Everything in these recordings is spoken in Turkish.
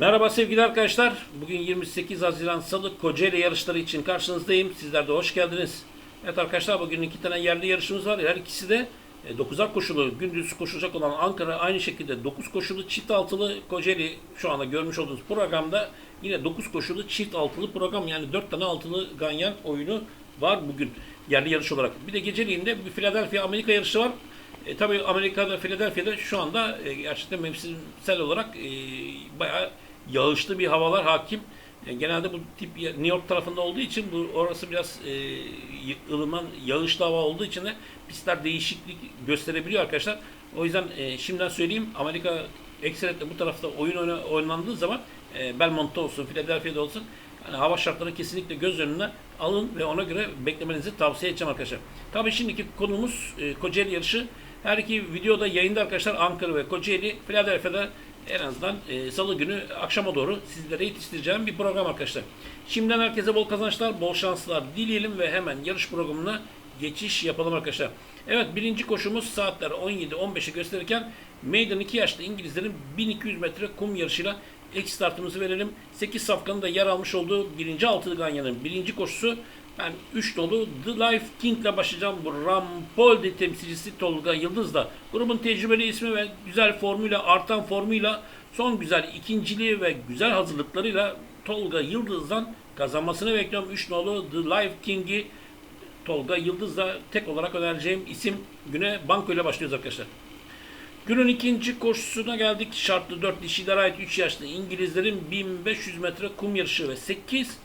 Merhaba sevgili arkadaşlar. Bugün 28 Haziran Salı Kocaeli yarışları için karşınızdayım. Sizler de hoş geldiniz. Evet arkadaşlar bugün iki tane yerli yarışımız var. Her ikisi de 9'ar koşulu gündüz koşulacak olan Ankara aynı şekilde 9 koşulu çift altılı Kocaeli şu anda görmüş olduğunuz programda yine 9 koşulu çift altılı program yani 4 tane altılı ganyan oyunu var bugün yerli yarış olarak. Bir de geceliğinde bir Philadelphia Amerika yarışı var. E, tabii Amerika'da, Philadelphia'da şu anda e, gerçekten mevsimsel olarak e, bayağı yağışlı bir havalar hakim. E, genelde bu tip New York tarafında olduğu için bu orası biraz e, ılıman, yağışlı hava olduğu için de pistler değişiklik gösterebiliyor arkadaşlar. O yüzden e, şimdiden söyleyeyim Amerika ekseriyetle bu tarafta oyun oyna- oynandığı zaman e, Belmont'ta olsun, Philadelphia'da olsun yani hava şartları kesinlikle göz önüne alın ve ona göre beklemenizi tavsiye edeceğim arkadaşlar. Tabii şimdiki konumuz e, Kocaeli yarışı. Her iki videoda yayında arkadaşlar Ankara ve Kocaeli, Philadelphia'da en azından e, salı günü akşama doğru sizlere yetiştireceğim bir program arkadaşlar. Şimdiden herkese bol kazançlar, bol şanslar dileyelim ve hemen yarış programına geçiş yapalım arkadaşlar. Evet birinci koşumuz saatler 17-15'i gösterirken Maiden 2 yaşlı İngilizlerin 1200 metre kum yarışıyla ilk startımızı verelim. 8 safkanın da yer almış olduğu birinci altılı ganyanın birinci koşusu ben 3 dolu The Life King ile başlayacağım. Bu Rampoldi temsilcisi Tolga Yıldız'la. Grubun tecrübeli ismi ve güzel formuyla, artan formuyla son güzel ikinciliği ve güzel hazırlıklarıyla Tolga Yıldız'dan kazanmasını bekliyorum. 3 nolu The Life King'i Tolga Yıldız'la tek olarak önereceğim isim güne banko ile başlıyoruz arkadaşlar. Günün ikinci koşusuna geldik. Şartlı 4 dişilere ait 3 yaşlı İngilizlerin 1500 metre kum yarışı ve 8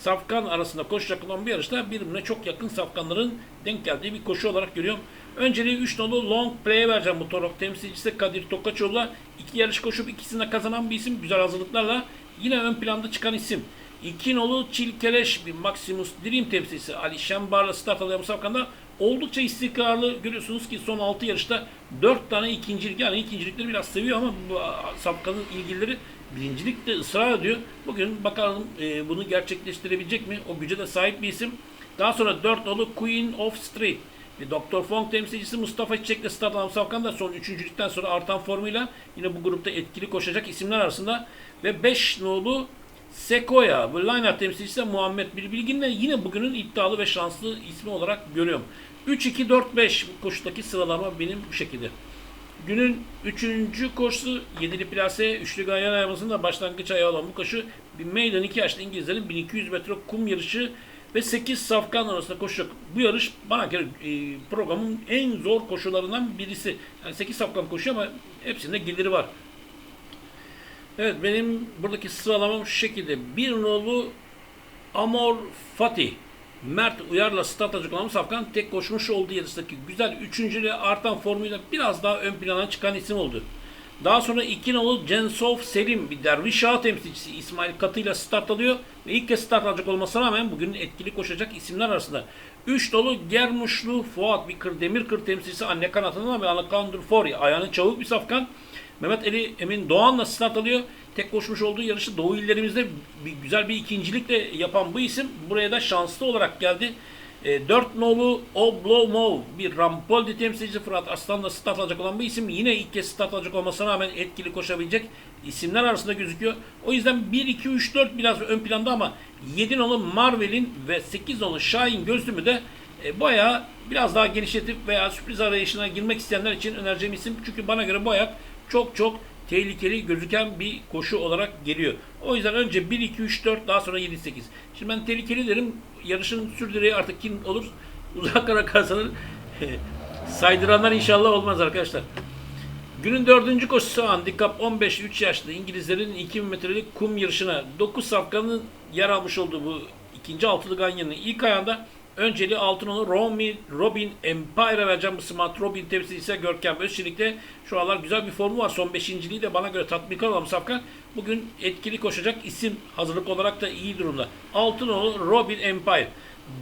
safkan arasında koşacak olan bir yarışta birbirine çok yakın safkanların denk geldiği bir koşu olarak görüyorum. Önceliği 3 nolu long play'e vereceğim bu torok temsilcisi Kadir Tokaçoğlu'la. iki yarış koşup ikisini de kazanan bir isim. Güzel hazırlıklarla yine ön planda çıkan isim. İki nolu Çilkeleş bir Maximus Dream temsilcisi Ali Şembar'la start alan bu safkanda oldukça istikrarlı görüyorsunuz ki son 6 yarışta 4 tane ikincilik yani ikincilikleri biraz seviyor ama bu safkanın ilgilileri birincilikte ısrar ediyor. Bugün bakalım e, bunu gerçekleştirebilecek mi? O güce de sahip bir isim. Daha sonra 4 nolu Queen of Street. Bir Dr. Fong temsilcisi Mustafa Çiçek'le start alan Safkan da son üçüncülükten sonra artan formuyla yine bu grupta etkili koşacak isimler arasında. Ve 5 nolu Sequoia, bu line temsilcisi de Muhammed Bilbilgin'le yine bugünün iddialı ve şanslı ismi olarak görüyorum. 3-2-4-5 bu koşudaki sıralama benim bu şekilde. Günün 3. koşusu 7'li plase, üçlü ganyan ayarmasının da başlangıç ayağı olan bu koşu bir meydan 2 yaşlı İngilizlerin 1200 metre kum yarışı ve 8 safkan arasında koşacak. Bu yarış bana göre e, programın en zor koşularından birisi. Yani 8 safkan koşuyor ama hepsinde geliri var. Evet benim buradaki sıralamam şu şekilde. Bir nolu Amor Fatih. Mert Uyar'la atacak olan Safkan tek koşmuş olduğu yarıştaki güzel üçüncülüğe artan formuyla biraz daha ön plana çıkan isim oldu. Daha sonra iki nolu Censov Selim bir derviş ağa temsilcisi İsmail Katı ile start alıyor ve ilk kez start alacak olmasına rağmen bugün etkili koşacak isimler arasında. Üç dolu Germuşlu Fuat bir kır, demir kır temsilcisi anne kanatından ve Alejandro Fori ayağını çabuk bir safkan. Mehmet Ali Emin Doğan'la start alıyor. Tek koşmuş olduğu yarışı Doğu illerimizde bir, güzel bir ikincilikle yapan bu isim buraya da şanslı olarak geldi. E, 4 nolu Oblomov bir Rampoldi temsilcisi Fırat Aslan'la start alacak olan bu isim yine ilk kez start alacak olmasına rağmen etkili koşabilecek isimler arasında gözüküyor. O yüzden 1, 2, 3, 4 biraz ön planda ama 7 nolu Marvel'in ve 8 nolu Şahin gözlümü de e, bayağı biraz daha genişletip veya sürpriz arayışına girmek isteyenler için önereceğim isim. Çünkü bana göre bu ayak çok çok tehlikeli gözüken bir koşu olarak geliyor. O yüzden önce 1, 2, 3, 4 daha sonra 7, 8. Şimdi ben tehlikeli derim. Yarışın sürdüreği artık kim olur? Uzak ara kazanır. Saydıranlar inşallah olmaz arkadaşlar. Günün dördüncü koşusu handikap 15-3 yaşlı İngilizlerin 2000 metrelik kum yarışına 9 safkanın yer almış olduğu bu ikinci altılı ganyanın ilk ayağında önceli altın onu Robin, Empire'a vereceğim bu Smart Robin temsilcisi Görkem Özçelik'te şu aralar güzel bir formu var. Son beşinciliği de bana göre tatminkar olan safkan. Bugün etkili koşacak isim hazırlık olarak da iyi durumda. Altın onu Robin Empire.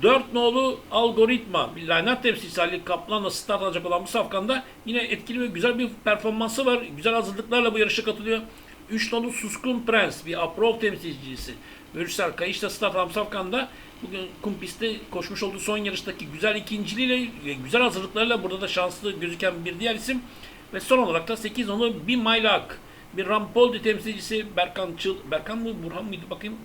4 nolu algoritma lanet temsilcisi Ali Kaplan'la start alacak olan bu safkanda yine etkili ve güzel bir performansı var. Güzel hazırlıklarla bu yarışa katılıyor. 3 nolu Suskun Prens bir Aprov temsilcisi. Mürsel Kayış'ta bu safkanda bugün kum pistte koşmuş olduğu son yarıştaki güzel ikinciliğiyle ve güzel hazırlıklarıyla burada da şanslı gözüken bir diğer isim. Ve son olarak da 8 nolu bir Maylak. Bir Rampoldi temsilcisi Berkan Çıl, Berkan mı Burhan mıydı bakayım.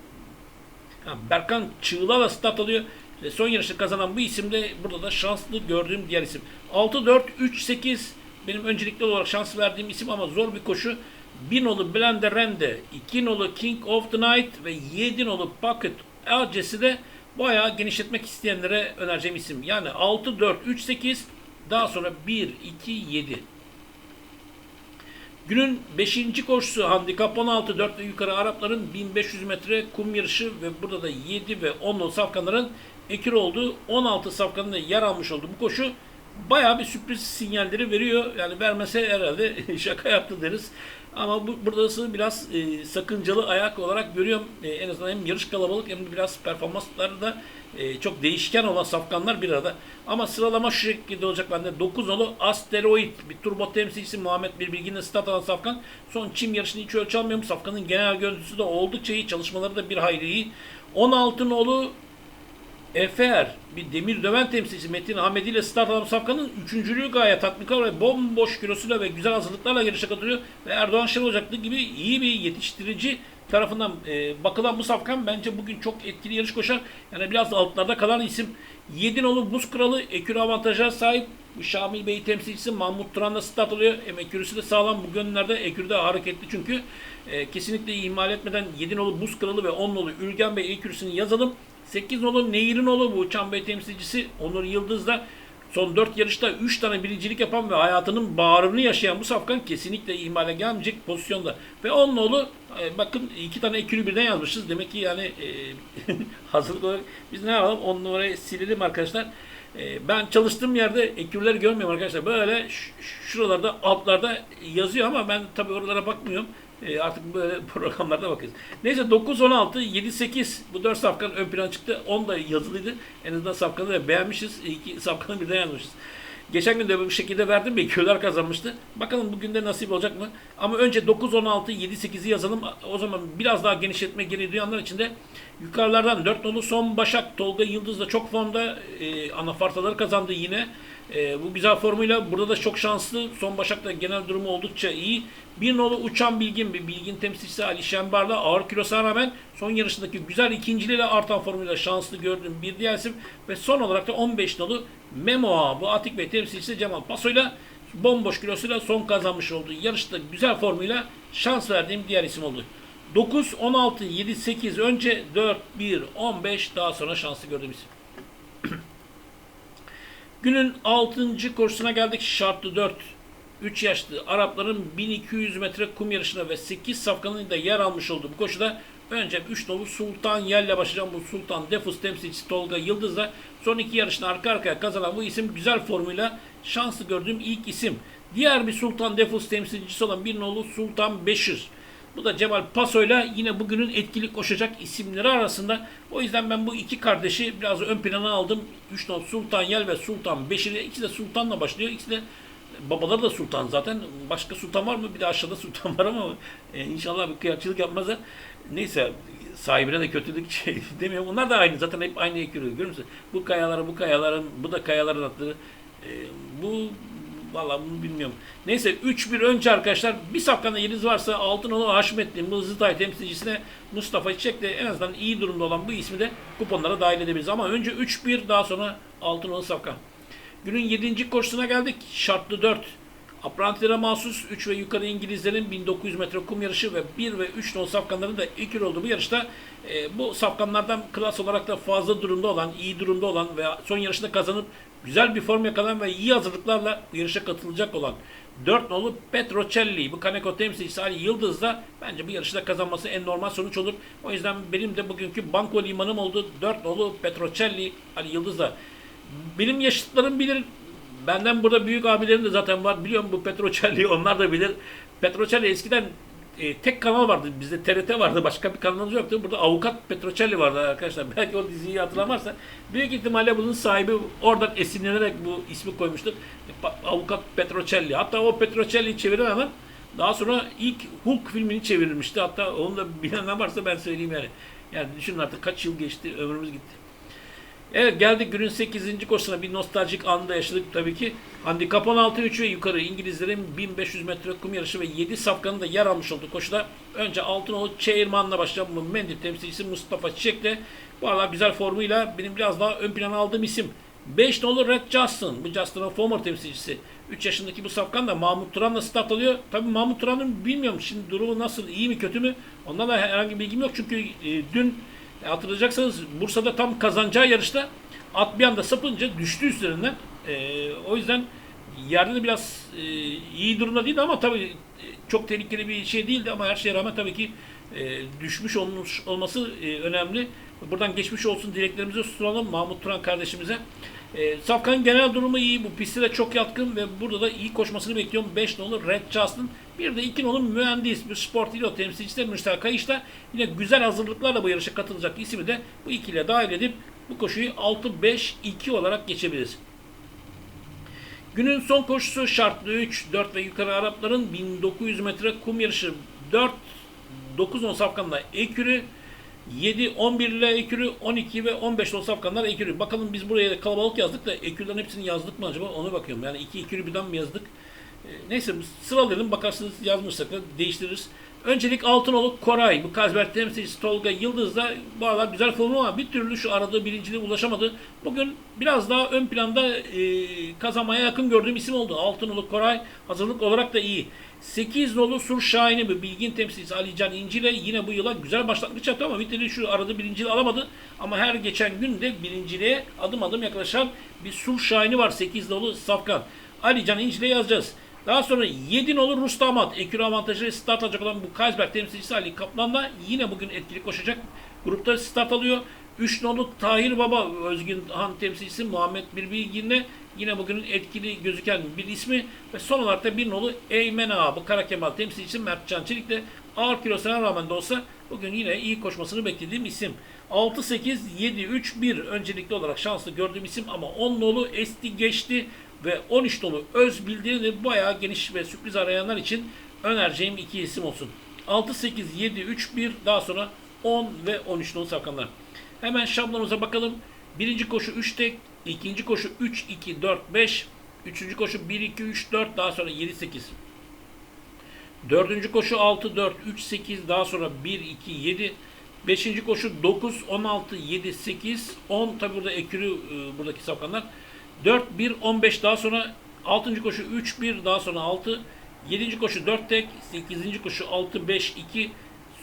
Ha, Berkan Çığla'la start alıyor. Ve son yarışı kazanan bu isim de burada da şanslı gördüğüm diğer isim. 6-4-3-8 benim öncelikli olarak şans verdiğim isim ama zor bir koşu. 1 nolu Blender Rende, 2 nolu King of the Night ve 7 nolu Pocket Acesi de bayağı genişletmek isteyenlere önereceğim isim. Yani 6-4-3-8 daha sonra 1-2-7. Günün 5. koşusu handikap 16 4 ve yukarı Arapların 1500 metre kum yarışı ve burada da 7 ve 10 safkanların ekür olduğu 16 safkanın da yer almış olduğu bu koşu bayağı bir sürpriz sinyalleri veriyor. Yani vermese herhalde şaka yaptı deriz. Ama bu, buradası biraz e, sakıncalı ayak olarak görüyorum. E, en azından hem yarış kalabalık hem de biraz performansları da e, çok değişken olan safkanlar bir arada. Ama sıralama şu şekilde olacak bende. 9 nolu Asteroid bir turbo temsilcisi Muhammed Birbilgin'le stat alan safkan. Son çim yarışını hiç ölçü almıyorum. Safkanın genel görüntüsü de oldukça iyi. Çalışmaları da bir hayli iyi. 16 nolu Efer bir demir döven temsilcisi Metin Ahmedi ile start alan Safkan'ın üçüncülüğü gayet tatminkar ve bomboş kilosuyla ve güzel hazırlıklarla yarışa katılıyor. Ve Erdoğan Şenol Ocaklı gibi iyi bir yetiştirici tarafından e, bakılan bu Safkan bence bugün çok etkili yarış koşar. Yani biraz da altlarda kalan isim. 7 nolu buz kralı ekürü avantaja sahip. Şamil Bey temsilcisi Mahmut Turan'la start alıyor. Hem ekürüsü de sağlam bu günlerde ekürü de hareketli çünkü. E, kesinlikle ihmal etmeden 7 nolu buz kralı ve 10 nolu Ülgen Bey ekürüsünü yazalım. 8 nolu Nehirinoğlu bu Uçan temsilcisi Onur Yıldız da son 4 yarışta 3 tane birincilik yapan ve hayatının bağrını yaşayan bu safkan kesinlikle ihmale gelmeyecek pozisyonda. Ve 10 nolu e, bakın iki tane ekürü birden yazmışız. Demek ki yani e, hazırlık olarak biz ne yapalım 10 numarayı silelim arkadaşlar. E, ben çalıştığım yerde ekürleri görmüyorum arkadaşlar. Böyle şuralarda altlarda yazıyor ama ben tabii oralara bakmıyorum. E, artık böyle programlarda bakıyoruz. Neyse 9, 16, 7, 8 bu 4 safkan ön plana çıktı. 10 da yazılıydı. En azından safkanı da beğenmişiz. İki safkanı birden yazmışız. Geçen gün de bu şekilde verdim. Bekliyorlar kazanmıştı. Bakalım bugün de nasip olacak mı? Ama önce 9, 16, 7, 8'i yazalım. O zaman biraz daha genişletme geri duyanlar için de yukarılardan 4 nolu son Başak Tolga Yıldız da çok formda e, anafartaları kazandı yine. E, bu güzel formuyla burada da çok şanslı. Son Başak'ta genel durumu oldukça iyi. Bir nolu uçan bilgin bir bilgin temsilcisi Ali Şembar'da ağır kilosuna rağmen son yarışındaki güzel ikinciliğiyle artan formuyla şanslı gördüğüm bir diğer isim. Ve son olarak da 15 nolu Memoa bu Atik Bey temsilcisi Cemal Paso'yla bomboş kilosuyla son kazanmış olduğu yarışta güzel formuyla şans verdiğim diğer isim oldu. 9, 16, 7, 8 önce 4, 1, 15 daha sonra şanslı gördüğüm isim. Günün 6. koşusuna geldik. Şartlı 4. 3 yaşlı Arapların 1200 metre kum yarışına ve 8 safkanın da yer almış olduğu bu koşuda önce 3 nolu Sultan Yel'le başlayacağım. Bu Sultan Defus temsilcisi Tolga Yıldız'la son iki yarışını arka arkaya kazanan bu isim güzel formuyla şanslı gördüğüm ilk isim. Diğer bir Sultan Defus temsilcisi olan bir nolu Sultan Beşir. Bu da Cemal Paso'yla yine bugünün etkili koşacak isimleri arasında. O yüzden ben bu iki kardeşi biraz ön plana aldım. Üç not Sultan Yel ve Sultan Beşir. İkisi de Sultan'la başlıyor. İkisi de babaları da sultan zaten. Başka sultan var mı? Bir de aşağıda sultan var ama e, inşallah bir kıyakçılık yapmazlar. Neyse sahibine de kötülük şey demiyorum. Onlar da aynı. Zaten hep aynı ekürüyor. Görüyor musun? Bu kayaların, bu kayaların, bu da kayaların adları. E, bu Vallahi bunu bilmiyorum. Neyse 3-1 önce arkadaşlar bir safkanda yeriniz varsa Altınoğlu Haşmetli Mızıtay temsilcisine Mustafa Çiçek de en azından iyi durumda olan bu ismi de kuponlara dahil edebiliriz. Ama önce 3-1 daha sonra Altınoğlu Safkan. Günün 7. koşusuna geldik. Şartlı 4. Aprantilere mahsus 3 ve yukarı İngilizlerin 1900 metre kum yarışı ve 1 ve 3 nol safkanların da ekür olduğu bu yarışta e, bu safkanlardan klas olarak da fazla durumda olan, iyi durumda olan ve son yarışında kazanıp güzel bir form yakalan ve iyi hazırlıklarla bu yarışa katılacak olan 4 nolu Petrocelli, bu Kaneko temsilcisi Ali Yıldız da bence bu yarışta kazanması en normal sonuç olur. O yüzden benim de bugünkü banko limanım oldu. 4 nolu Petrocelli, Ali Yıldız da. Benim yaşıtlarım bilir, Benden burada büyük abilerim de zaten var. Biliyorum bu Petrocelli'yi onlar da bilir. Petrocelli eskiden e, tek kanal vardı. Bizde TRT vardı. Başka bir kanalımız yoktu. Burada Avukat Petrocelli vardı arkadaşlar. Belki o diziyi hatırlamazsa. Büyük ihtimalle bunun sahibi oradan esinlenerek bu ismi koymuştur. Avukat Petrocelli. Hatta o Petrocelli'yi çeviren adam daha sonra ilk Hulk filmini çevirmişti. Hatta onu da bilenler varsa ben söyleyeyim yani. Yani düşünün artık kaç yıl geçti, ömrümüz gitti. Evet geldik günün 8. koşusuna bir nostaljik anda yaşadık tabii ki. Handikap 16 3 ve yukarı İngilizlerin 1500 metre kum yarışı ve 7 safkanın da yer almış olduğu koşuda önce Altınoğlu Çeyirman'la başlayan bu Mendil temsilcisi Mustafa Çiçek'le bu aralar güzel formuyla benim biraz daha ön plana aldığım isim 5 nolu Red Justin. Bu Justin'ın former temsilcisi. 3 yaşındaki bu safkan da Mahmut Turan'la start alıyor. Tabii Mahmut Turan'ın bilmiyorum şimdi durumu nasıl, iyi mi kötü mü? Ondan da herhangi bir bilgim yok. Çünkü e, dün e, hatırlayacaksınız Bursa'da tam kazanacağı yarışta at bir anda sapınca düştü üzerinden. E, o yüzden yerde de biraz e, iyi durumda değil ama tabii e, çok tehlikeli bir şey değildi ama her şeye rağmen tabii ki e, düşmüş olmuş olması e, önemli. Buradan geçmiş olsun dileklerimizi sunalım Mahmut Turan kardeşimize. E, Safkan'ın genel durumu iyi. Bu pistte de çok yatkın ve burada da iyi koşmasını bekliyorum. 5 nolu Red Justin. Bir de 2 nolu mühendis. Bir sport ilo temsilcisi de Müşter Kayış da yine güzel hazırlıklarla bu yarışa katılacak ismi de bu ikiliye dahil edip bu koşuyu 6-5-2 olarak geçebiliriz. Günün son koşusu şartlı 3, 4 ve yukarı Arapların 1900 metre kum yarışı 4, 9-10 safkanla ekürü, 7, 11 ile ekürü, 12 ve 15 ile safkanlar ekürü. Bakalım biz buraya kalabalık yazdık da ekürlerin hepsini yazdık mı acaba ona bakıyorum. Yani iki ekürü birden mi yazdık? E, Neyse sıralayalım bakarsınız yazmışsak da değiştiririz. Öncelik Altınoluk Koray. Bu Kazberk temsilcisi Tolga Yıldız da bu aralar güzel formu ama bir türlü şu aradığı birinciliğe ulaşamadı. Bugün biraz daha ön planda e, kazanmaya yakın gördüğüm isim oldu. Altınoluk Koray hazırlık olarak da iyi. 8 nolu Sur Şahin'i bir bilgin temsilcisi Ali Can İnci yine bu yıla güzel başlangıç yaptı ama bir türlü şu aradığı birinciliği alamadı. Ama her geçen gün de birinciliğe adım adım yaklaşan bir Sur Şahin'i var 8 nolu Safkan. Ali Can İnci yazacağız. Daha sonra 7 olur Rus damat. Ekürü avantajı start alacak olan bu Kaysberg temsilcisi Ali Kaplan'la yine bugün etkili koşacak. Grupta start alıyor. 3 nolu Tahir Baba Özgün Han temsilcisi Muhammed Bilbilgin'le yine bugünün etkili gözüken bir ismi ve son olarak da bir nolu Eymen Ağa bu Kara Kemal temsilcisi Mert Can Çelik'le ağır kilosuna rağmen de olsa bugün yine iyi koşmasını beklediğim isim. 6-8-7-3-1 öncelikli olarak şanslı gördüğüm isim ama 10 nolu Esti geçti ve 13 dolu öz bildiğini bayağı geniş ve sürpriz arayanlar için önereceğim iki isim olsun. 6, 8, 7, 3, 1 daha sonra 10 ve 13 dolu safkanlar. Hemen şablonumuza bakalım. Birinci koşu 3 tek, ikinci koşu 3, 2, 4, 5, üçüncü koşu 1, 2, 3, 4 daha sonra 7, 8. Dördüncü koşu 6, 4, 3, 8 daha sonra 1, 2, 7. Beşinci koşu 9, 16, 7, 8, 10 tabi burada ekürü e, buradaki safkanlar. 4, 1, 15 daha sonra 6. koşu 3, 1 daha sonra 6. 7. koşu 4 tek, 8. koşu 6, 5, 2.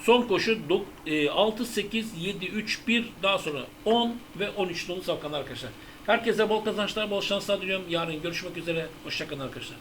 Son koşu dok- e, 6, 8, 7, 3, 1 daha sonra 10 ve 13 dolu safkanlar arkadaşlar. Herkese bol kazançlar, bol şanslar diliyorum. Yarın görüşmek üzere. Hoşçakalın arkadaşlar.